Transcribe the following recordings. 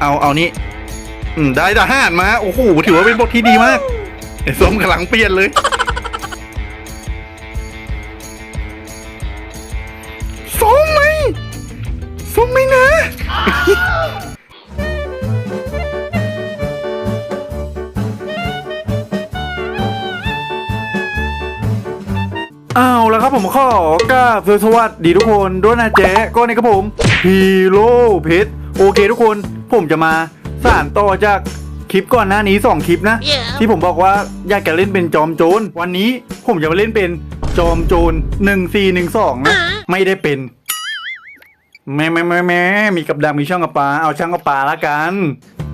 เอาเอานี่อืมได้ทหารมาโอ้โหถือว่าเป็นบทที่ดีมากไอ้ส้มกำลังเปลี่ยนเลยส้มไหมส้มไหมนะ เอาแล้วครับผมข้อกราบสวัสดีทุกคนด้วยนะเจ๊ก็ในครับผมฮีโร่เพชรโอเคทุกคน ผมจะมาสานต่อจากคลิปก่อนหน้านี้ 2 คลิปนะที่ผมบอกว่าอยากจะเล่นเป็นจอมโจรวันนี้ผมจะมาเล่นเป็นจอมโจร1412นะ ไม่ได้เป็นแม่แม่แม่แม่มีกับดักมีช่างกับปลาเอาช่างกับปลาละกัน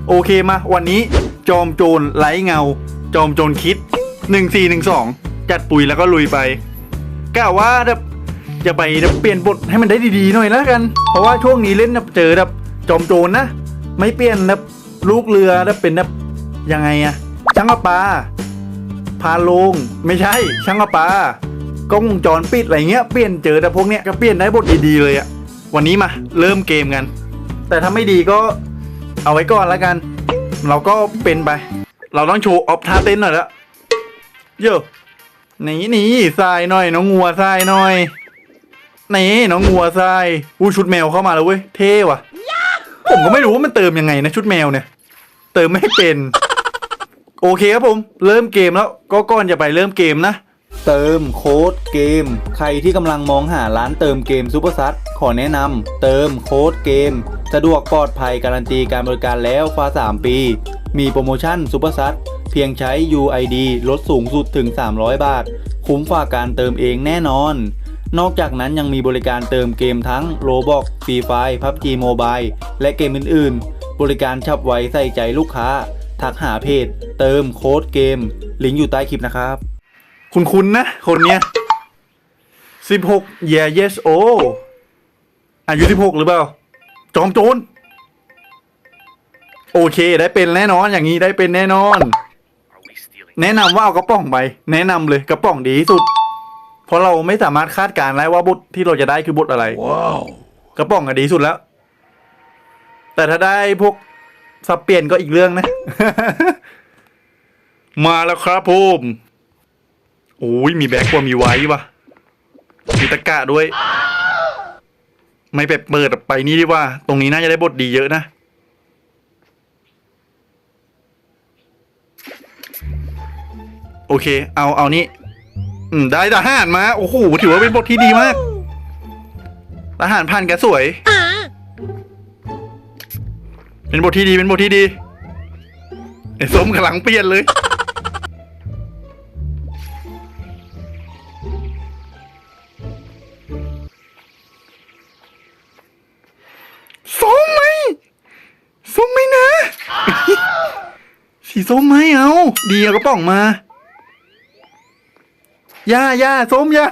โอเคมา วันนี้จอมโจรไร้เงา จอมโจรคิด1412จัดปุ๋ยแล้วก็ลุยไปกะว่าแบบจะไปแบบเปลี่ยนบทให้มันได้ดีๆหน่อยแล้วกัน เพราะว่าช่วงนี้เล่นแบบเจอแบบจอมโจรนะ ไม่เปลี่ยนแบบลูกเรือแบบเป็นแบบยังไงอะช่างปลาพาลงไม่ใช่ ช่างปลากล้องวงจรปิดอะไรเงี้ยเปลี่ยนเจอแต่พวกเนี้ยก็เปลี่ยนได้บทดีๆเลยอะวันนี้มาเริ่มเกมกัน แต่ถ้าไม่ดีก็เอาไว้ก่อนแล้วกัน เราก็เป็นไป เราต้องโชว์ออฟท่าเต้นหน่อยละเยอะหนีหนีทรายหน่อยน้องงัวทรายหน่อยนี่น้องงัวทรายอู้ชุดแมวเข้ามาแล้วเว้ยเท่ว่ะ ผมก็ไม่รู้ว่ามันเติมยังไงนะชุดแมวเนี่ย เติมไม่เป็น โอเคครับผม เริ่มเกมแล้วก็ก่อนจะไปเริ่มเกมนะ เติมโค้ดเกม ใครที่กำลังมองหาร้านเติมเกมซูเปอร์ซัขอแนะนำเติมโค้ดเกม สะดวกปลอดภัยการันตีการบริการแล้วฟ้า3 ปี มีโปรโมชั่นซูเปอร์ซัเพียงใช้ UID ลดสูงสุดถึง 300 บาท คุ้มฝ่าการเติมเองแน่นอน นอกจากนั้นยังมีบริการเติมเกมทั้ง Roblox Free Fire PUBG Mobile และเกมอื่น ๆ บริการฉับไวใส่ใจลูกค้า ทักหาเพจ เติมโค้ดเกม ลิงก์อยู่ใต้คลิปนะครับ คุณคุณนะ คนเนี้ยสิบหก yeah yes oh อายุสิบหกหรือเปล่า จอมโจรโอเค ได้เป็นแน่นอนอย่างนี้ได้เป็นแน่นอน แนะนำว่าเอากระป๋องไป แนะนำเลยกระป๋องดีที่สุด เพราะเราไม่สามารถคาดการณ์ได้ว่าบทที่เราจะได้คือบทอะไรกระป๋องอะดีที่สุดแล้ว แต่ถ้าได้พวกสับเปลี่ยนก็อีกเรื่องนะ มาแล้วครับผมโอ้ยมีแบ็คกว่ามีไว้ปะมีตะกะด้วย ไม่ไปเปิดไปนี่ดีกว่า ตรงนี้น่าจะได้บทดีเยอะนะ โอเค เอาเอานี่ อืมได้ทหารมา โอ้โห ถือว่าเป็นบทที่ดีมากทหารพันแกสวย เป็นบทที่ดี เป็นบทที่ดี ไอ้ส้มกำลังเปลี่ยนเลย ส้มไหม ส้มไหมนะ สีส้มไหมเอา ดีเอากระป๋องมา ย่าย่าส้มย่า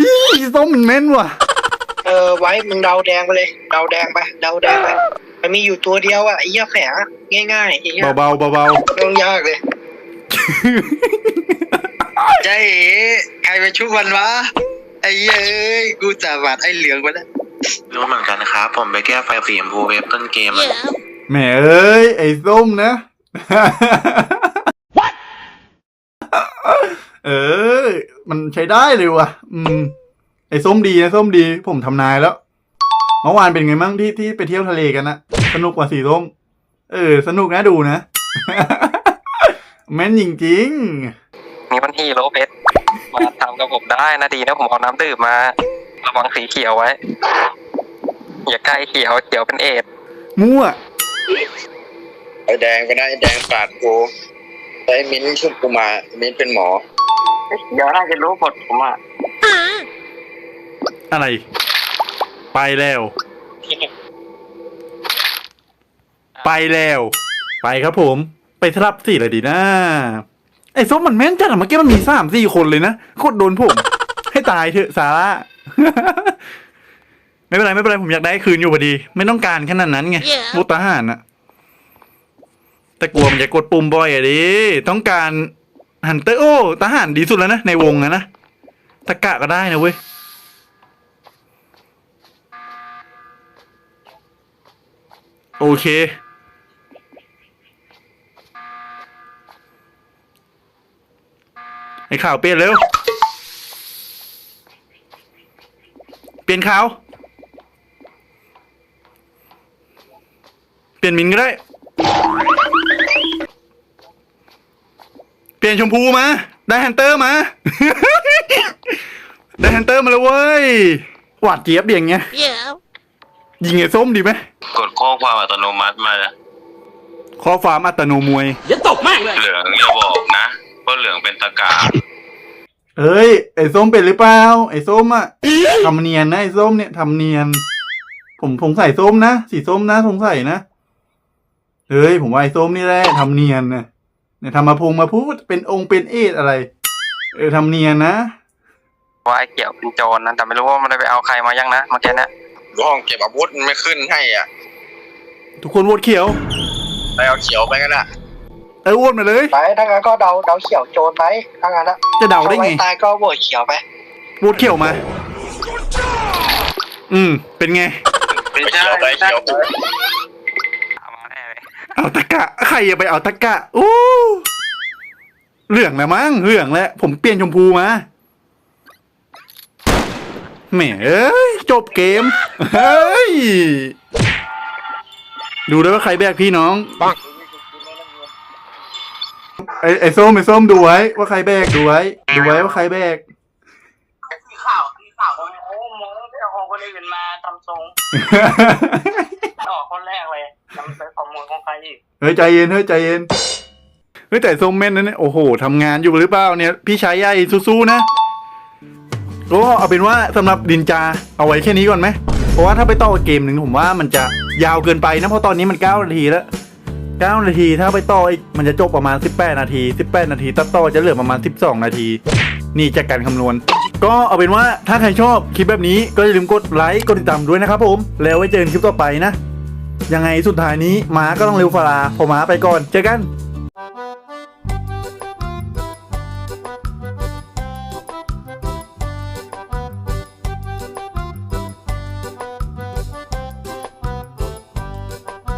อีส้มมันแม่นว่ะ เออไว้มึงเดาแดงไปเลยเดาแดงไปเดาแดงไปมันมีอยู่ตัวเดียวอะไอ้เหี้ยแฝงอะง่ายๆไอ้เหี้ยเบาเบาเบาไม่ต้องยากเลยใจเอ๋ใครไปชุบมันวะไอ้เหี้ยเอ้ยกูจะบาดไอ้เหลืองไปแล้วรู้เหมือนกันนะครับ ผมไปแก้ไฟสีชมพูเว็บต้นเกมอะแหมเอ้ยไอ้ส้มนะ เออ มันใช้ได้เลยว่ะ อืม ไอ้ส้มดีนะส้มดี ผมทำนายแล้ว เมื่อวานเป็นไงมั่งที่ที่ไปเที่ยวทะเลกันนะสนุกกว่าสีส้ม เออ สนุกนะดูนะแม่นจริงนี่มันฮีโร่เพชรมาทำกับผมได้นะดีนะผมเอาน้ำดื่มมาระวังสีเขียวไว้ อย่าใกล้เขียวเขียวเป็นเอดส์ๆมั่วไอ้แดงก็ได้ไอ้แดงปาดกูแต่ไอ้มิ้นชุบกูมา มิ้นเป็นหมอ เดี๋ยวน่าจะรู้บทผมอะอะไร ไปแล้ว ไปแล้ว ไปครับผม ไปสลับสี่เลยดีนะไอ้ส้มมันแม่นจัดอะเมื่อกี้มันมีสามสี่คนเลยนะโคตรโดนผม ให้ตายเถอะสาระไม่เป็นไรไม่เป็นไรผมอยากได้คืนอยู่พอดี ไม่ต้องการขนาดนั้นไงบุตรทหารอะแต่กลัวมันจะกดปุ่มบ่อยอะดิต้องการ หันเตอร์โอ้ทหารดีสุดแล้วนะ ในวงนะนะตะกะก็ได้นะเว้ยโอเค ไอ้ข่าวเปลี่ยนเร็ว เปลี่ยนข่าว เปลี่ยนมินก็ได้ ลี่ยนชมพูมา ได้แฮนเตอร์มา ได้แฮนเตอร์มาแล้วเว้ย หวาดเจี๊ยบอย่างเงี้ย Yeah. ยิงไอ้ส้มดีไหม กดข้อความอัตโนมัติมาข้อความอัตโนมวยเหลืองอย่าบอกนะว่าเหลืองเป็นตะกาเอ้ย ไอ้ส้มเป็นหรือเปล่า ไอ้ส้มอะทำเนียนนะไอ้ส้มเนี่ยทำเนียน ผมสงสัยส้มนะ สีส้มนะสงสัยนะ เฮ้ย ผมว่าไอ้ส้มนี่แหละทำเนียนนะ เนี่ยทำมาพงมาพูดเป็นองค์เป็นเอทอะไร เออทำเนียนนะว่าไอ้เขียวเป็นโจรนะแต่ไม่รู้ว่ามันได้ไปเอาใครมายังนะเมื่อกี้เนะห้องเก็บอาวุธมันไม่ขึ้นให้อะทุกคนโหวตเขียว ไปเอาเขียวไปกันอะเออโหวตมาเลย ไปถ้างั้นก็เดาเดาเขียวโจรไปถ้างั้นนะจะเดาได้ไงถ้ว้ตายก็โหวตเขียวไปโหวตเขียวมา อืม เป็นไง ไม่ไปใช่เขียวไปเขียวไป เอามาแน่ เลยเอาตะกะ ใครอย่าไปเอาตะกะอู้เหลืองนะมั้งเหลืองแล้วผมเปลี่ยนชมพูมาแหมเอ้ยจบเกม เฮ้ย ดูด้วยว่าใครแบกพี่น้องไอ้ไอ้ส้มไอ้ส้มดูไว้ ว่าใครแบกดูไว้ ดูไว้ว่าใครแบกข่าวที่ข่าวโอ้โหมึงไปเอาของคนอื่นมาทำทรง ออกคนแรกเลยนำไปขโมยของใครอีกเฮ้ยใจเย็นเฮ้ยใจเย็นเฮ้ยแต่ส้มแม่นนะเนี่ยโอ้โหทำงานอยู่หรือเปล่าเนี่ย พี่ชายใหญ่สู้ๆนะก็เอาเป็นว่าสำหรับดินจาเอาไว้แค่นี้ก่อนไหมเพราะว่าถ้าไปต่อเกมหนึ่งผมว่ามันจะยาวเกินไปนะเพราะตอนนี้มัน 9 นาทีแล้ว 9 นาทีถ้าไปต่ออีกมันจะจบประมาณ 18 นาที 18 นาทีตัดต่อจะเหลือประมาณ 12 นาที นี่จากการคำนวณ ก็เอาเป็นว่าถ้าใครชอบคลิปแบบนี้ก็อย่าลืมกดไลค์กดติดตามด้วยนะครับผม แล้วไว้เจอกันคลิปต่อไปนะ ยังไงสุดท้ายนี้ม้าก็ต้องเร็วฟาราพอม้าไปก่อน เจอกัน